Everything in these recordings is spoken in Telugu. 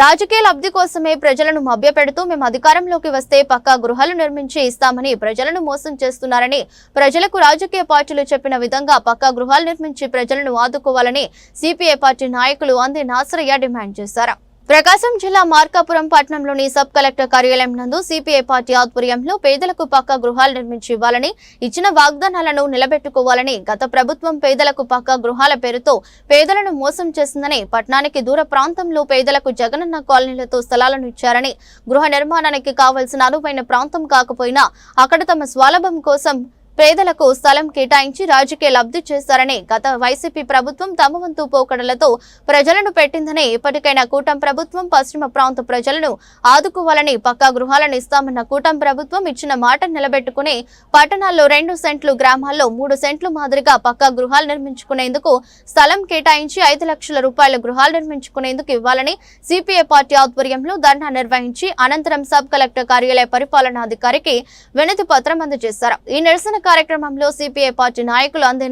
రాజకీయ లబ్ధి కోసమే ప్రజలను మభ్యపెడుతూ మేము అధికారంలోకి వస్తే పక్కా గృహాలు నిర్మించి ఇస్తామని ప్రజలను మోసం చేస్తున్నారని ప్రజలకు రాజకీయ పార్టీలు చెప్పిన విధంగా పక్కా గృహాలు నిర్మించి ప్రజలను ఆదుకోవాలని సిపిఐ పార్టీ నాయకులు అంది నాసరయ్య డిమాండ్ చేశారు. ప్రకాశం జిల్లా మార్కాపురం పట్టణంలోని సబ్ కలెక్టర్ కార్యాలయం నందు సిపిఐ పార్టీ ఆధ్వర్యంలో పేదలకు పక్కా గృహాలు నిర్మించి ఇవ్వాలని ఇచ్చిన వాగ్దానాలను నిలబెట్టుకోవాలని గత ప్రభుత్వం పేదలకు పక్కా గృహాల పేరుతో పేదలను మోసం చేసిందని పట్టణానికి దూర ప్రాంతంలో పేదలకు జగనన్న కాలనీలతో స్థలాలను ఇచ్చారని గృహ నిర్మాణానికి కావలసిన అనువైన ప్రాంతం కాకపోయినా అక్కడ తమ స్వాలభం కోసం పేదలకు స్థలం కేటాయించి రాజకీయ లబ్ధి చేశారని గత వైసీపీ ప్రభుత్వం తమ వంతు పోకడలతో ప్రజలను పెట్టిందని ఇప్పటికైనా కూటం ప్రభుత్వం పశ్చిమ ప్రాంత ప్రజలను ఆదుకోవాలని పక్కా గృహాలను ఇస్తామన్న కూటం ప్రభుత్వం ఇచ్చిన మాట నిలబెట్టుకుని పట్టణాల్లో రెండు సెంట్లు గ్రామాల్లో మూడు సెంట్లు మాదిరిగా పక్కా గృహాలు నిర్మించుకునేందుకు స్థలం కేటాయించి ఐదు లక్షల రూపాయల గృహాలు నిర్మించుకునేందుకు ఇవ్వాలని సిపిఐ పార్టీ ఆధ్వర్యంలో ధర్నా నిర్వహించి అనంతరం సబ్ కలెక్టర్ కార్యాలయ పరిపాలనాధికారికి వినతి పత్రం అందజేశారు. ఈ నిరసన కార్యక్రమంలో సిపిఐ పార్టీ నాయకులు అందే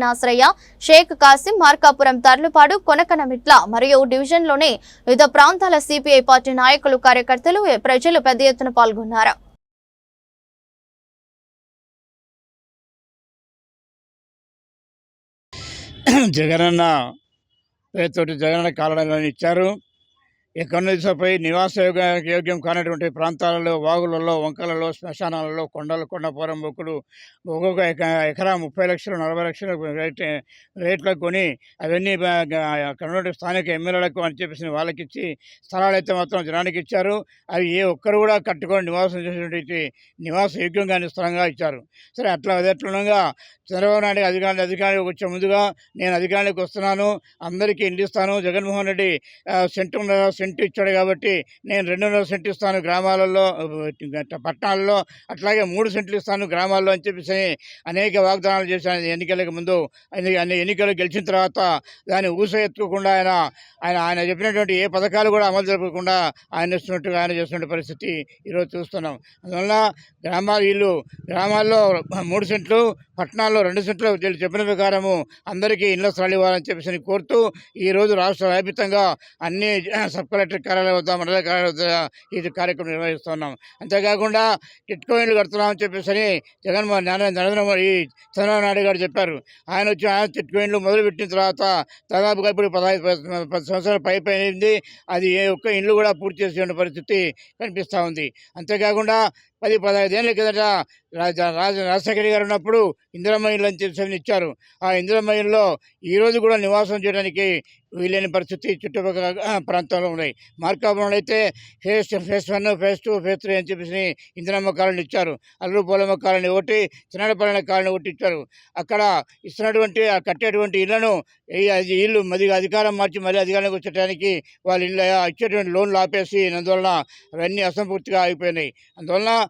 షేక్ కాసిం మార్కాపురం తర్లుపాడు కొనకనమిట్ల మరియు డివిజన్లోని వివిధ ప్రాంతాల సిపిఐ పార్టీ నాయకులు కార్యకర్తలు ప్రజలు పెద్ద ఎత్తున పాల్గొన్నారు. జగనన్న పేరుతోటి జగనన్న కాలనీలను ఇచ్చారు. ఎక్కడి దిశపై నివాస యోగ్యం కానటువంటి ప్రాంతాలలో వాగులలో వంకలలో శ్మశానాలలో కొండలు కొండపురం బొక్కులు ఒక్కొక్క ఎక ఎకరా ముప్పై లక్షలు నలభై లక్షలు రేట్ రేట్లకు కొని అవన్నీ అక్కడ స్థానిక ఎమ్మెల్యేలకు అని చెప్పేసి వాళ్ళకి ఇచ్చి స్థలాలు అయితే మాత్రం జనానికి ఇచ్చారు. అవి ఏ ఒక్కరు కూడా కట్టుకొని నివాసం చేసినటువంటి నివాస యోగ్యం కాని స్థలంగా ఇచ్చారు. సరే అట్లా అదేట్లుగా చంద్రబాబు నాయుడు అధికారులు అధికారులకు వచ్చే ముందుగా నేను అధికారులకు వస్తున్నాను. అందరికీ ఇండిస్తాను జగన్మోహన్ రెడ్డి సెంటర్ సెంట్ ఇచ్చాడు కాబట్టి నేను రెండున్నర సెంట్ ఇస్తాను గ్రామాలలో పట్టణాల్లో. అట్లాగే మూడు సెంట్లు ఇస్తాను గ్రామాల్లో అని చెప్పేసి అనేక వాగ్దానాలు చేశాను. ఎన్నికలకు ముందు అన్ని ఎన్నికలు గెలిచిన తర్వాత దాన్ని ఊస ఎత్తుకోకుండా ఆయన ఆయన ఆయన చెప్పినటువంటి ఏ పథకాలు కూడా అమలు జరపకుండా ఆయన ఇస్తున్నట్టుగా ఆయన చేస్తున్న పరిస్థితి ఈరోజు చూస్తున్నాం. అందువల్ల గ్రామాలు వీళ్ళు గ్రామాల్లో మూడు సెంట్లు పట్టణాల్లో రెండు సెంట్లు చెప్పిన ప్రకారము అందరికీ ఇళ్ళ స్థలాలు ఇవ్వాలని చెప్పేసి కోరుతూ ఈరోజు రాష్ట్ర వ్యాపితంగా అన్ని సబ్ కలెక్టర్ కార్యాలయం వద్ద మండల కార్యాలయం వద్ద ఈ కార్యక్రమం నిర్వహిస్తున్నాం అంతేకాకుండా టిట్కో ఇల్లు కడుతున్నామని చెప్పేసి జగన్మోహన్ నారాయణ నరేంద్ర మోడీ చంద్రబాబు నాయుడు గారు చెప్పారు. ఆయన వచ్చి ఆయన టిట్కో ఇల్లు మొదలుపెట్టిన తర్వాత దాదాపుగా ఇప్పుడు పదహైదు పది- సంవత్సరాల సంవత్సరాలు పై పైనది అది ఏ ఒక్క ఇల్లు కూడా పూర్తి చేసే పరిస్థితి కనిపిస్తూ ఉంది. అంతేకాకుండా పది పదహైదు ఏళ్ళ కిందట రాజ రాజ రాజశేఖర గారు ఉన్నప్పుడు ఇందిరమ్మ ఇల్లు అని చెప్పి ఇచ్చారు. ఆ ఇందిరమ్మ ఇల్లులో కూడా నివాసం చేయడానికి వీలైన పరిస్థితి చుట్టుపక్కల ప్రాంతాల్లో ఉన్నాయి. మార్కాపురంలో అయితే phase phase one phase two phase three అని చెప్పేసి ఇందిరమ్మ కాలనీ ఇచ్చారు. అల్లూరు పోలమ్మ కాలనీ ఒకటి చిన్నపల్లె కాలనీ ఒకటి ఇచ్చారు. అక్కడ ఇస్తున్నటువంటి ఆ కట్టేటువంటి ఇళ్ళను ఈ అది ఇల్లు మది అధికారం మార్చి మళ్ళీ అధికారానికి వచ్చేటానికి వాళ్ళు ఇల్లు ఇచ్చేటువంటి లోన్లు ఆపేసి అందువలన అవన్నీ అసంపూర్తిగా అయిపోయినాయి అందువలన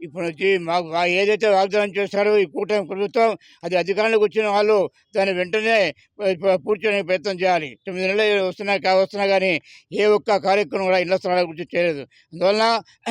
ఇప్పుడు వచ్చి మాకు ఏదైతే వాగ్దానం చేస్తారో ఈ కూటమి ప్రభుత్వం అది అధికారంలోకి వచ్చిన వాళ్ళు దాన్ని వెంటనే పూర్తి చేయడానికి ప్రయత్నం చేయాలి. తొమ్మిది నెలలు వస్తున్నా కా వస్తున్నా కానీ ఏ ఒక్క కార్యక్రమం కూడా ఇళ్ళ స్థలాల గురించి చేయలేదు. అందువలన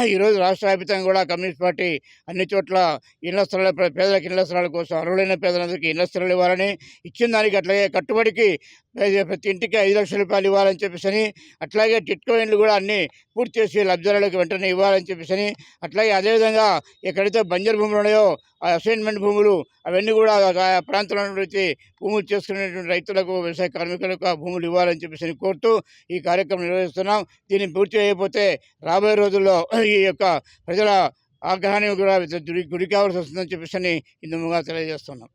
ఈరోజు రాష్ట్ర వ్యాప్తంగా కూడా కమ్యూనిస్ట్ పార్టీ అన్ని చోట్ల ఇళ్ళ స్థలాల పేదలకు ఇళ్ళ స్థలాల కోసం అర్హులైన పేదలందరికీ ఇళ్ళ స్థలాలు ఇవ్వాలని ఇచ్చిన దానికి అట్లాగే కట్టుబడికి ప్రతి- ప్రతి ఇంటికి ఐదు లక్షల రూపాయలు ఇవ్వాలని చెప్పేసి అట్లాగే టిట్కో ఇండ్లు కూడా అన్ని పూర్తి చేసి లబ్ధిదారులకు వెంటనే ఇవ్వాలని చెప్పేసి అట్లాగే అదేవిధంగా ఎక్కడైతే బంజర్ భూములు ఉన్నాయో ఆ అసైన్మెంట్ భూములు అవన్నీ కూడా ఆ ప్రాంతంలో నుంచి భూములు చేసుకునేటువంటి రైతులకు వ్యవసాయ కార్మికులకు భూములు ఇవ్వాలని చెప్పేసి కోరుతూ ఈ కార్యక్రమం నిర్వహిస్తున్నాం. దీన్ని పూర్తి అయిపోతే రాబోయే రోజుల్లో ఈ యొక్క ప్రజల ఆగ్రహాన్ని కూడా గురి గురి కావాల్సి వస్తుందని చెప్పేసి ఇందుముగా తెలియజేస్తున్నాం.